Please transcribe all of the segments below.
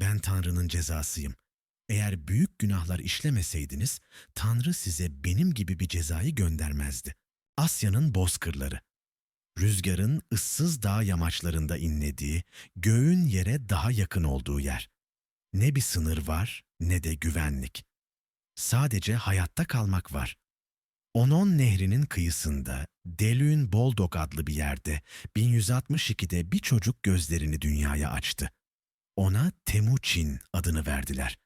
ben Tanrı'nın cezasıyım. Eğer büyük günahlar işlemeseydiniz, Tanrı size benim gibi bir cezayı göndermezdi. Asya'nın bozkırları. Rüzgarın ıssız dağ yamaçlarında inlediği, göğün yere daha yakın olduğu yer. Ne bir sınır var, ne de güvenlik. Sadece hayatta kalmak var. Onon Nehri'nin kıyısında, Delüün Boldog adlı bir yerde 1162'de bir çocuk gözlerini dünyaya açtı. Ona Temuçin adını verdiler.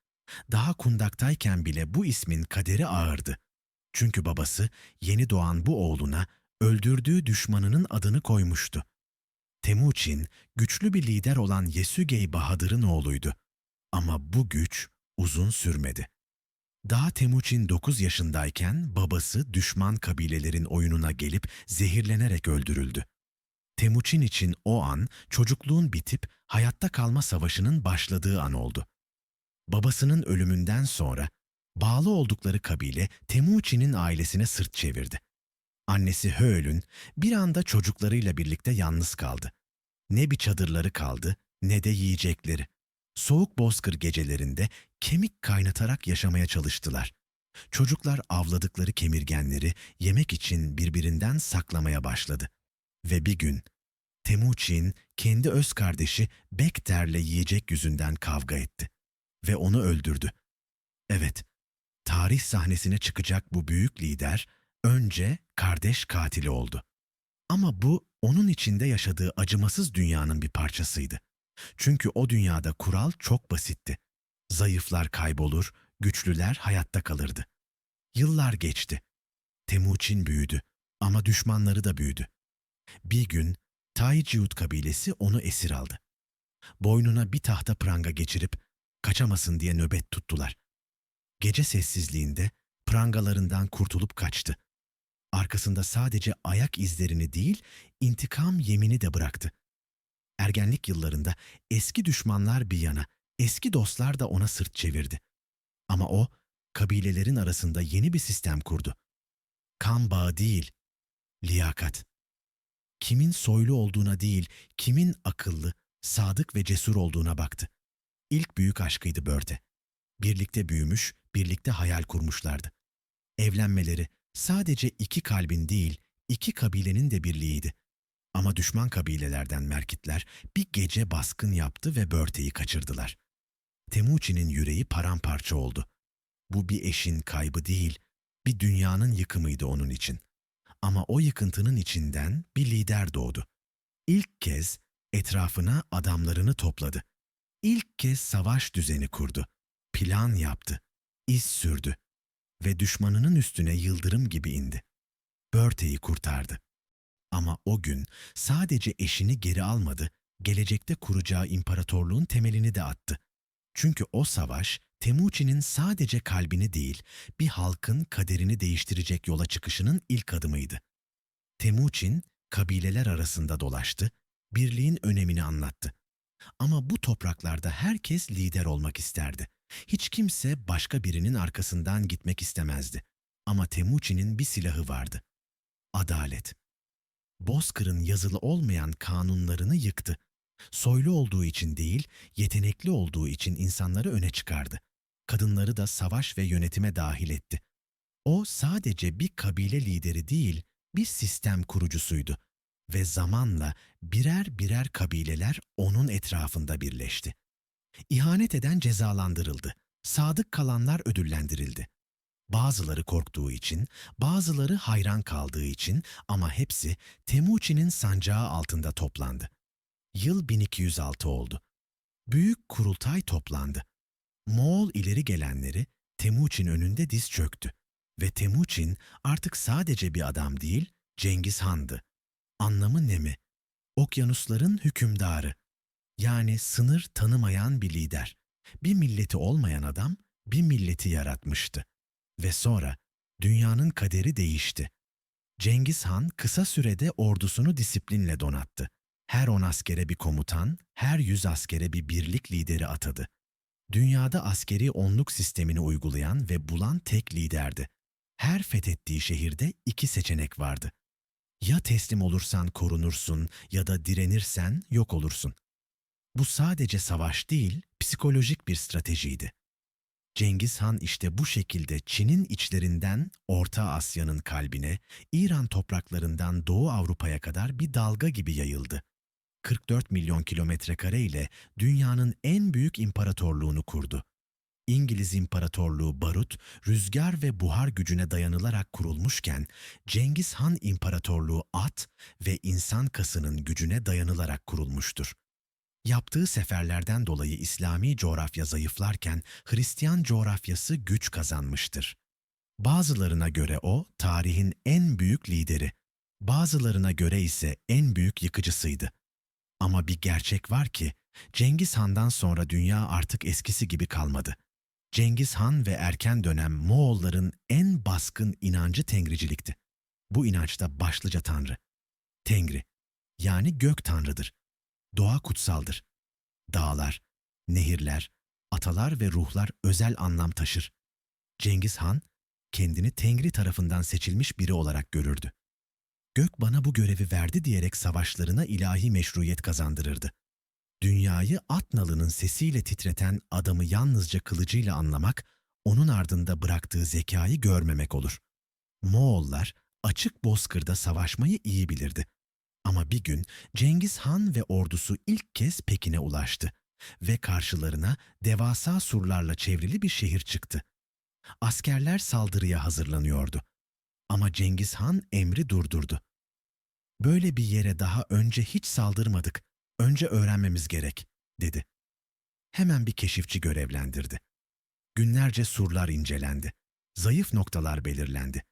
Daha kundaktayken bile bu ismin kaderi ağırdı. Çünkü babası yeni doğan bu oğluna öldürdüğü düşmanının adını koymuştu. Temuçin, güçlü bir lider olan Yesügey Bahadır'ın oğluydu. Ama bu güç uzun sürmedi. Daha Temuçin 9 yaşındayken babası düşman kabilelerin oyununa gelip zehirlenerek öldürüldü. Temuçin için o an çocukluğun bitip hayatta kalma savaşının başladığı an oldu. Babasının ölümünden sonra bağlı oldukları kabile Temuçin'in ailesine sırt çevirdi. Annesi Hööl'ün bir anda çocuklarıyla birlikte yalnız kaldı. Ne bir çadırları kaldı ne de yiyecekleri. Soğuk bozkır gecelerinde kemik kaynatarak yaşamaya çalıştılar. Çocuklar avladıkları kemirgenleri yemek için birbirinden saklamaya başladı. Ve bir gün Temuçin kendi öz kardeşi Bekter'le yiyecek yüzünden kavga etti ve onu öldürdü. Evet, tarih sahnesine çıkacak bu büyük lider önce kardeş katili oldu. Ama bu onun içinde yaşadığı acımasız dünyanın bir parçasıydı. Çünkü o dünyada kural çok basitti. Zayıflar kaybolur, güçlüler hayatta kalırdı. Yıllar geçti. Temuçin büyüdü ama düşmanları da büyüdü. Bir gün Taiciut kabilesi onu esir aldı. Boynuna bir tahta pranga geçirip kaçamasın diye nöbet tuttular. Gece sessizliğinde prangalarından kurtulup kaçtı. Arkasında sadece ayak izlerini değil, intikam yemini de bıraktı. Ergenlik yıllarında eski düşmanlar bir yana, eski dostlar da ona sırt çevirdi. Ama o, kabilelerin arasında yeni bir sistem kurdu. Kan bağı değil, liyakat. Kimin soylu olduğuna değil, kimin akıllı, sadık ve cesur olduğuna baktı. İlk büyük aşkıydı Börte. Birlikte büyümüş, birlikte hayal kurmuşlardı. Evlenmeleri sadece iki kalbin değil, iki kabilenin de birliğiydi. Ama düşman kabilelerden merkitler bir gece baskın yaptı ve Börte'yi kaçırdılar. Temuçin'in yüreği paramparça oldu. Bu bir eşin kaybı değil, bir dünyanın yıkımıydı onun için. Ama o yıkıntının içinden bir lider doğdu. İlk kez etrafına adamlarını topladı. İlk kez savaş düzeni kurdu. Plan yaptı. iz sürdü. Ve düşmanının üstüne yıldırım gibi indi. Börte'yi kurtardı. Ama o gün sadece eşini geri almadı, gelecekte kuracağı imparatorluğun temelini de attı. Çünkü o savaş Temuçin'in sadece kalbini değil, bir halkın kaderini değiştirecek yola çıkışının ilk adımıydı. Temuçin kabileler arasında dolaştı, birliğin önemini anlattı. Ama bu topraklarda herkes lider olmak isterdi. Hiç kimse başka birinin arkasından gitmek istemezdi. Ama Temuçin'in bir silahı vardı. Adalet. Bozkır'ın yazılı olmayan kanunlarını yıktı. Soylu olduğu için değil, yetenekli olduğu için insanları öne çıkardı. Kadınları da savaş ve yönetime dahil etti. O sadece bir kabile lideri değil, bir sistem kurucusuydu ve zamanla birer birer kabileler onun etrafında birleşti. İhanet eden cezalandırıldı. Sadık kalanlar ödüllendirildi. Bazıları korktuğu için, bazıları hayran kaldığı için ama hepsi Temuçin'in sancağı altında toplandı. Yıl 1206 oldu. Büyük kurultay toplandı. Moğol ileri gelenleri Temuçin önünde diz çöktü. Ve Temuçin artık sadece bir adam değil, Cengiz Han'dı. Anlamı ne mi? Okyanusların hükümdarı. Yani sınır tanımayan bir lider. Bir milleti olmayan adam bir milleti yaratmıştı. Ve sonra dünyanın kaderi değişti. Cengiz Han kısa sürede ordusunu disiplinle donattı. Her on askere bir komutan, her yüz askere bir birlik lideri atadı. Dünyada askeri onluk sistemini uygulayan ve bulan tek liderdi. Her fethettiği şehirde iki seçenek vardı. Ya teslim olursan korunursun ya da direnirsen yok olursun. Bu sadece savaş değil, psikolojik bir stratejiydi. Cengiz Han işte bu şekilde Çin'in içlerinden Orta Asya'nın kalbine, İran topraklarından Doğu Avrupa'ya kadar bir dalga gibi yayıldı. 44 milyon kilometre kare ile dünyanın en büyük imparatorluğunu kurdu. İngiliz İmparatorluğu barut, rüzgar ve buhar gücüne dayanılarak kurulmuşken, Cengiz Han İmparatorluğu at ve insan kasının gücüne dayanılarak kurulmuştur. Yaptığı seferlerden dolayı İslami coğrafya zayıflarken Hristiyan coğrafyası güç kazanmıştır. Bazılarına göre o tarihin en büyük lideri, bazılarına göre ise en büyük yıkıcısıydı. Ama bir gerçek var ki Cengiz Han'dan sonra dünya artık eskisi gibi kalmadı. Cengiz Han ve erken dönem Moğolların en baskın inancı tengricilikti. Bu inançta başlıca tanrı. Tengri, yani gök tanrıdır. Doğa kutsaldır. Dağlar, nehirler, atalar ve ruhlar özel anlam taşır. Cengiz Han, kendini Tengri tarafından seçilmiş biri olarak görürdü. Gök bana bu görevi verdi diyerek savaşlarına ilahi meşruiyet kazandırırdı. Dünyayı at nalının sesiyle titreten adamı yalnızca kılıcıyla anlamak, onun ardında bıraktığı zekayı görmemek olur. Moğollar açık bozkırda savaşmayı iyi bilirdi. Ama bir gün Cengiz Han ve ordusu ilk kez Pekin'e ulaştı ve karşılarına devasa surlarla çevrili bir şehir çıktı. Askerler saldırıya hazırlanıyordu. Ama Cengiz Han emri durdurdu. Böyle bir yere daha önce hiç saldırmadık. Önce öğrenmemiz gerek, dedi. Hemen bir keşifçi görevlendirdi. Günlerce surlar incelendi. Zayıf noktalar belirlendi.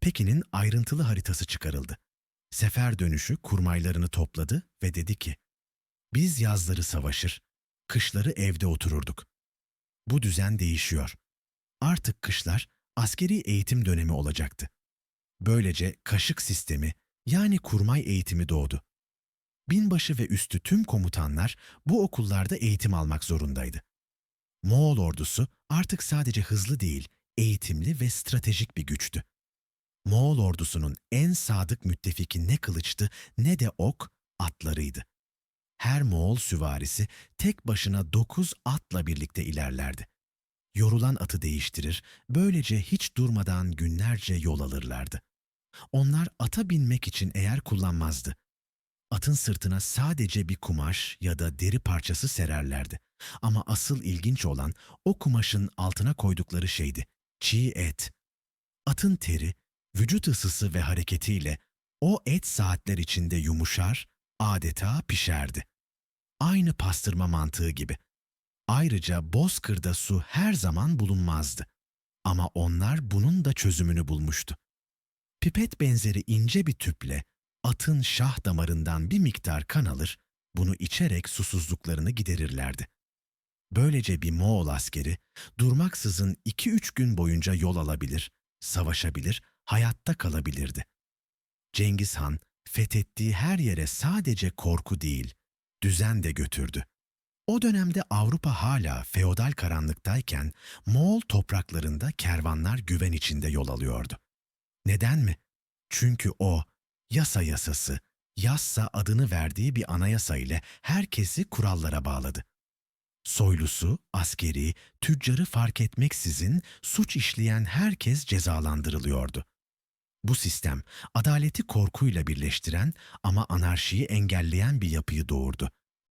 Pekin'in ayrıntılı haritası çıkarıldı. Sefer dönüşü kurmaylarını topladı ve dedi ki, biz yazları savaşır, kışları evde otururduk. Bu düzen değişiyor. Artık kışlar askeri eğitim dönemi olacaktı. Böylece kaşık sistemi yani kurmay eğitimi doğdu. Binbaşı ve üstü tüm komutanlar bu okullarda eğitim almak zorundaydı. Moğol ordusu artık sadece hızlı değil, eğitimli ve stratejik bir güçtü. Moğol ordusunun en sadık müttefiki ne kılıçtı ne de ok, atlarıydı. Her Moğol süvarisi tek başına dokuz atla birlikte ilerlerdi. Yorulan atı değiştirir, böylece hiç durmadan günlerce yol alırlardı. Onlar ata binmek için eğer kullanmazdı. Atın sırtına sadece bir kumaş ya da deri parçası sererlerdi. Ama asıl ilginç olan o kumaşın altına koydukları şeydi. Çiğ et. Atın teri, vücut ısısı ve hareketiyle o et saatler içinde yumuşar, adeta pişerdi. Aynı pastırma mantığı gibi. Ayrıca bozkırda su her zaman bulunmazdı. Ama onlar bunun da çözümünü bulmuştu. Pipet benzeri ince bir tüple atın şah damarından bir miktar kan alır, bunu içerek susuzluklarını giderirlerdi. Böylece bir Moğol askeri durmaksızın iki üç gün boyunca yol alabilir, savaşabilir, hayatta kalabilirdi. Cengiz Han fethettiği her yere sadece korku değil, düzen de götürdü. O dönemde Avrupa hala feodal karanlıktayken Moğol topraklarında kervanlar güven içinde yol alıyordu. Neden mi? Çünkü o yasa yasası, yassa adını verdiği bir anayasa ile herkesi kurallara bağladı. Soylusu, askeri, tüccarı fark etmeksizin suç işleyen herkes cezalandırılıyordu. Bu sistem adaleti korkuyla birleştiren ama anarşiyi engelleyen bir yapıyı doğurdu.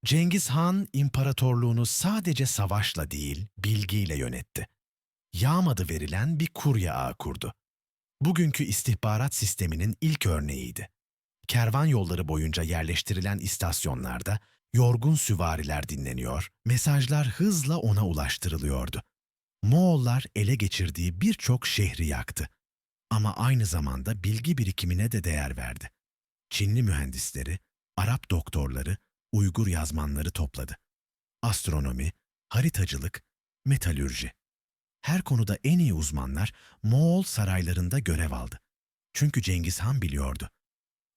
Cengiz Han imparatorluğunu sadece savaşla değil, bilgiyle yönetti. Yağmadı verilen bir kurye ağı kurdu. Bugünkü istihbarat sisteminin ilk örneğiydi. Kervan yolları boyunca yerleştirilen istasyonlarda yorgun süvariler dinleniyor, mesajlar hızla ona ulaştırılıyordu. Moğollar ele geçirdiği birçok şehri yaktı. Ama aynı zamanda bilgi birikimine de değer verdi. Çinli mühendisleri, Arap doktorları, Uygur yazmanları topladı. Astronomi, haritacılık, metalürji. Her konuda en iyi uzmanlar Moğol saraylarında görev aldı. Çünkü Cengiz Han biliyordu.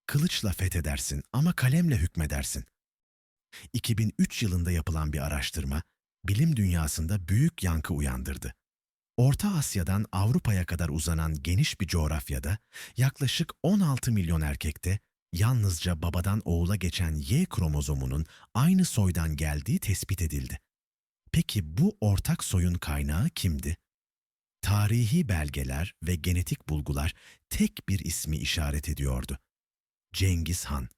Kılıçla fethedersin ama kalemle hükmedersin. 2003 yılında yapılan bir araştırma, bilim dünyasında büyük yankı uyandırdı. Orta Asya'dan Avrupa'ya kadar uzanan geniş bir coğrafyada yaklaşık 16 milyon erkekte yalnızca babadan oğula geçen Y kromozomunun aynı soydan geldiği tespit edildi. Peki bu ortak soyun kaynağı kimdi? Tarihi belgeler ve genetik bulgular tek bir ismi işaret ediyordu. Cengiz Han.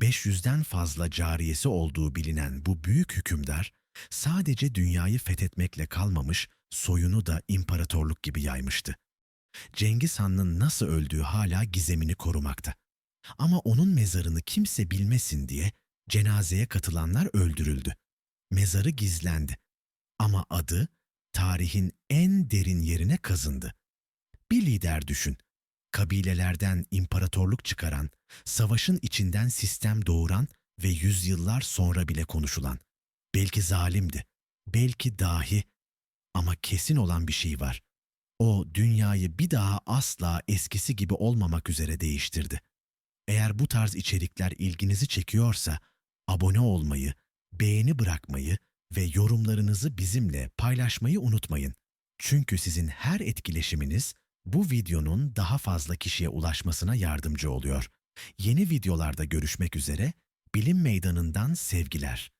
500'den fazla cariyesi olduğu bilinen bu büyük hükümdar, sadece dünyayı fethetmekle kalmamış, soyunu da imparatorluk gibi yaymıştı. Cengiz Han'ın nasıl öldüğü hala gizemini korumakta. Ama onun mezarını kimse bilmesin diye cenazeye katılanlar öldürüldü. Mezarı gizlendi. Ama adı tarihin en derin yerine kazındı. Bir lider düşün. Kabilelerden imparatorluk çıkaran, savaşın içinden sistem doğuran ve yüzyıllar sonra bile konuşulan. Belki zalimdi, belki dahi ama kesin olan bir şey var. O dünyayı bir daha asla eskisi gibi olmamak üzere değiştirdi. Eğer bu tarz içerikler ilginizi çekiyorsa abone olmayı, beğeni bırakmayı ve yorumlarınızı bizimle paylaşmayı unutmayın. Çünkü sizin her etkileşiminiz bu videonun daha fazla kişiye ulaşmasına yardımcı oluyor. Yeni videolarda görüşmek üzere, Bilim Meydanı'ndan sevgiler.